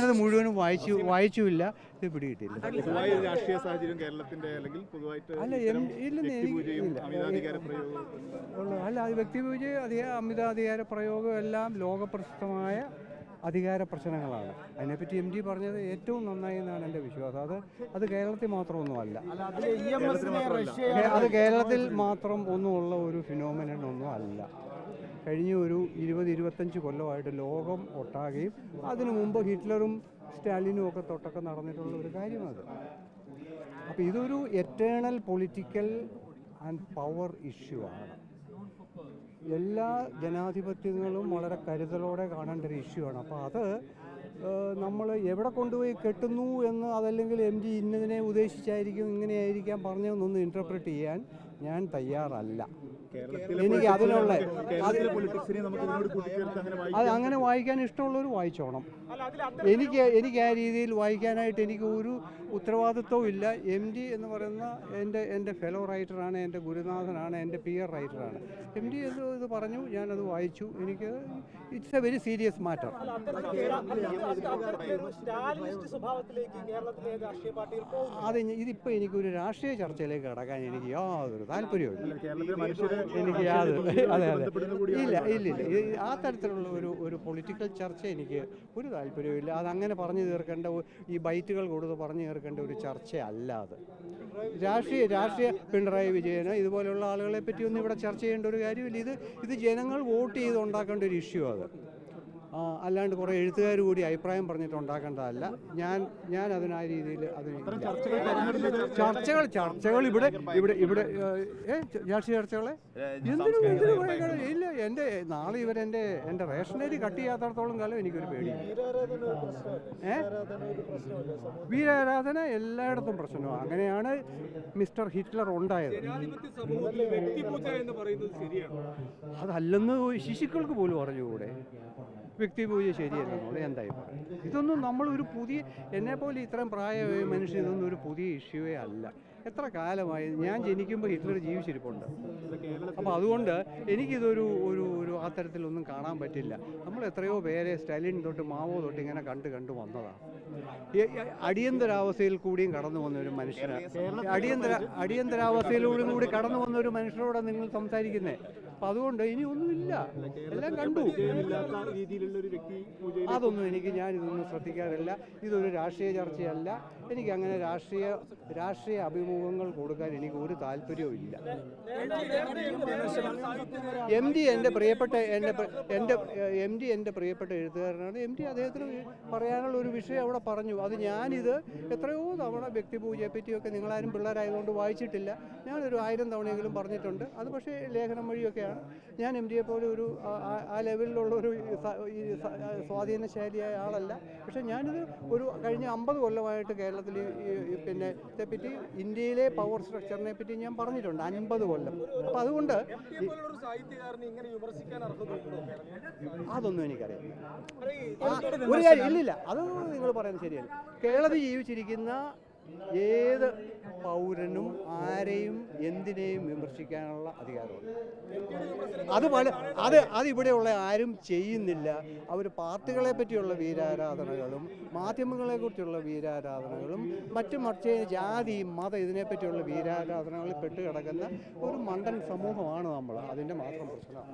ഞാനത് മുഴുവനും വായിച്ചു വായിച്ചുമില്ല. ഇത് പിടികിട്ടില്ല രാഷ്ട്രീയ സാഹചര്യം കേരളത്തിന്റെ അല്ലെങ്കിൽ പൊതുവായിട്ട് അല്ല ഇല്ലെന്നേ. അല്ല അത് വ്യക്തിപൂജ അധിക അമിതാധികാര പ്രയോഗം എല്ലാം ലോകപ്രശസ്തമായ അധികാര പ്രശ്നങ്ങളാണ്. അതിനെപ്പറ്റി എം ജി പറഞ്ഞത് ഏറ്റവും നന്നായി എന്നാണ് എന്റെ വിശ്വാസം. അത് അത് കേരളത്തിൽ മാത്രമൊന്നുമല്ല. അത് കേരളത്തിൽ മാത്രം ഒന്നുമുള്ള ഒരു ഫിനോമിനൻ ഒന്നും അല്ല കഴിഞ്ഞ ഒരു ഇരുപത് ഇരുപത്തഞ്ച് കൊല്ലമായിട്ട് ലോകം ഒട്ടാകെയും. അതിനു മുമ്പ് ഹിറ്റ്ലറും സ്റ്റാലിനും ഒക്കെ തൊട്ടൊക്കെ നടന്നിട്ടുള്ള ഒരു കാര്യമാണ് അപ്പോൾ ഇതൊരു eternal political and power issue ആണ്. എല്ലാ ജനാധിപത്യങ്ങളും വളരെ കരുതലോടെ കാണേണ്ട ഒരു ഇഷ്യൂ ആണ്. അപ്പോൾ അത് നമ്മൾ എവിടെ കൊണ്ടുപോയി കെട്ടുന്നു എന്ന് അതല്ലെങ്കിൽ എം ജി ഇന്നതിനെ ഉദ്ദേശിച്ചായിരിക്കും ഇങ്ങനെയായിരിക്കാം പറഞ്ഞതെന്നൊന്ന് ഇന്റർപ്രറ്റ് ചെയ്യാൻ ഞാൻ തയ്യാറല്ല. എനിക്ക് അതിനുള്ള അങ്ങനെ അത് അങ്ങനെ വായിക്കാൻ ഇഷ്ടമുള്ളവർ വായിച്ചോണം. എനിക്ക് എനിക്ക് ആ രീതിയിൽ വായിക്കാനായിട്ട് എനിക്ക് ഒരു ഉത്തരവാദിത്വവും ഇല്ല. എം ഡി എന്ന് പറയുന്ന എന്റെ എന്റെ ഫെലോ റൈറ്ററാണ് എന്റെ ഗുരുനാഥനാണ് എന്റെ പിയർ റൈറ്ററാണ് എം ഡി എന്ന് ഇത് പറഞ്ഞു ഞാനത് വായിച്ചു. എനിക്ക് it's a very serious matter അത് ഇതിപ്പോൾ എനിക്കൊരു രാഷ്ട്രീയ ചർച്ചയിലേക്ക് കടക്കാൻ എനിക്ക് യാതൊരു താല്പര്യമില്ല എനിക്ക് യാതൊരു അതെ അതെ. ഇല്ല ഇല്ല ഇല്ല. ആ തരത്തിലുള്ള ഒരു ഒരു പൊളിറ്റിക്കൽ ചർച്ച എനിക്ക് ഒരു താല്പര്യമില്ല അതങ്ങനെ പറഞ്ഞു തീർക്കേണ്ട ഈ ബൈറ്റുകൾ കൊടുത്ത് പറഞ്ഞു തീർക്കേണ്ട ഒരു ചർച്ചയല്ല അത്. രാഷ്ട്രീയ രാഷ്ട്രീയ പിണറായി വിജയന് ഇതുപോലെയുള്ള ആളുകളെ പറ്റിയൊന്നും ഇവിടെ ചർച്ച ചെയ്യേണ്ട ഒരു കാര്യമില്ല. ഇത് ഇത് ജനങ്ങൾ വോട്ട് ചെയ്ത് ഉണ്ടാക്കേണ്ട ഒരു ഇഷ്യൂ അത്. അല്ലാണ്ട് കുറേ എഴുത്തുകാർ കൂടി അഭിപ്രായം പറഞ്ഞിട്ട് ഉണ്ടാക്കേണ്ടതല്ല. ഞാൻ ഞാൻ അതിന് ആ രീതിയിൽ അതിന്. ചർച്ചകൾ ചർച്ചകൾ ഇവിടെ ഇവിടെ ഇവിടെ ഏ രാഷ്ട്രീയ ചർച്ചകളെ? എന്തിനും എന്തിനും ഇല്ല എന്റെ നാളെ ഇവരെന്റെ എന്റെ റേഷനരി കട്ട് ചെയ്യാത്തടത്തോളം കാലം എനിക്കൊരു പേടി ഏ? വീരാരാധന എല്ലായിടത്തും പ്രശ്നമാണ്. അങ്ങനെയാണ് മിസ്റ്റർ ഹിറ്റ്ലർ ഉണ്ടായത്. വ്യക്തിപൂജ എന്ന് പറയുന്നത് ശരിയാണ്. അതല്ലെന്ന് ശിശുക്കൾക്ക് പോലും അറിഞ്ഞുകൂടെ? വ്യക്തിപൂജ ശരിയല്ലെന്നുള്ളത് എന്താ അഭിപ്രായം ഇതൊന്നും നമ്മളൊരു പുതിയ എന്നെപ്പോലെ ഇത്രയും പ്രായമായ മനുഷ്യൻ ഇതൊന്നും ഒരു പുതിയ ഇഷ്യൂവേ അല്ല. എത്ര കാലമായി ഞാൻ ജനിക്കുമ്പോൾ ഹിറ്റ്ലർ ജീവിച്ചിരിപ്പുണ്ട്. അപ്പോൾ അതുകൊണ്ട് എനിക്കിതൊരു ഒരു ഒരു ആ തരത്തിലൊന്നും കാണാൻ പറ്റില്ല. നമ്മൾ എത്രയോ പേരെ സ്റ്റാലിൻ തൊട്ട് മാവോ തൊട്ട് ഇങ്ങനെ കണ്ട് കണ്ട് വന്നതാണ് അടിയന്തരാവസ്ഥയിൽ കൂടിയും കടന്നു വന്ന ഒരു മനുഷ്യനാണ് അടിയന്തര അടിയന്തരാവസ്ഥയിലൂടെയും കൂടി കടന്നു വന്ന ഒരു മനുഷ്യരോടാണ് നിങ്ങൾ സംസാരിക്കുന്നത് അപ്പം അതുകൊണ്ട് ഇനി ഒന്നുമില്ല. എല്ലാം കണ്ടു. അതൊന്നും എനിക്ക് ഞാൻ ഇതൊന്നും ശ്രദ്ധിക്കാറില്ല. ഇതൊരു രാഷ്ട്രീയ ചർച്ചയല്ല. എനിക്ക് അങ്ങനെ രാഷ്ട്രീയ രാഷ്ട്രീയ അഭിമുഖങ്ങൾ കൊടുക്കാൻ എനിക്ക് ഒരു താല്പര്യവും ഇല്ല. എം ഡി എന്റെ പ്രിയപ്പെട്ട എന്റെ എന്റെ എം ഡി എന്റെ പ്രിയപ്പെട്ട എഴുത്തുകാരനാണ്. എം ഡി അദ്ദേഹത്തിന് പറയാനുള്ള ഒരു വിഷയം അവിടെ പറഞ്ഞു. അത് ഞാനിത് എത്രയോ തവണ വ്യക്തിപൂജയെ പറ്റിയൊക്കെ നിങ്ങളാരും പിള്ളേരായതുകൊണ്ട് വായിച്ചിട്ടില്ല. ഞാനൊരു ആയിരം തവണയെങ്കിലും പറഞ്ഞിട്ടുണ്ട്. അത് പക്ഷേ ലേഖനം വഴിയൊക്കെയാണ് ഞാൻ എം ഡിയെ പോലെ ഒരു ആ- ലെവലിലുള്ള ഒരു സ്വാധീനശാലിയായ ആളല്ല. പക്ഷേ ഞാനിത് ഒരു കഴിഞ്ഞ അമ്പത് കൊല്ലമായിട്ട് കേരളത്തിൽ പിന്നെ ഇതേപ്പറ്റി ഇന്ത്യയിലെ പവർ സ്ട്രക്ചറിനെ പറ്റി ഞാൻ പറഞ്ഞിട്ടുണ്ട്. അൻപത് കൊല്ലം. അപ്പം അതുകൊണ്ട് അതൊന്നും എനിക്കറിയാം ഒരു കാര്യം ഇല്ലില്ല. അത് നിങ്ങൾ പറയുന്നത് ശരിയല്ല. കേരളത്തിൽ ജീവിച്ചിരിക്കുന്ന ഏത് പൗരനും ആരെയും എന്തിനേയും വിമർശിക്കാനുള്ള അധികാരമുണ്ട്. അത് അത് അതിവിടെയുള്ള ആരും ചെയ്യുന്നില്ല. അവർ പാർട്ടികളെ പറ്റിയുള്ള വീരാരാധനകളും മാധ്യമങ്ങളെ കുറിച്ചുള്ള വീരാരാധനകളും മറ്റു മറ്റേ ജാതി മതം ഇതിനെപ്പറ്റിയുള്ള വീരാരാധനകളിൽ പെട്ട് കിടക്കുന്ന ഒരു മണ്ടൻ സമൂഹമാണ് നമ്മൾ. അതിന്റെ മാത്രം പ്രശ്നം.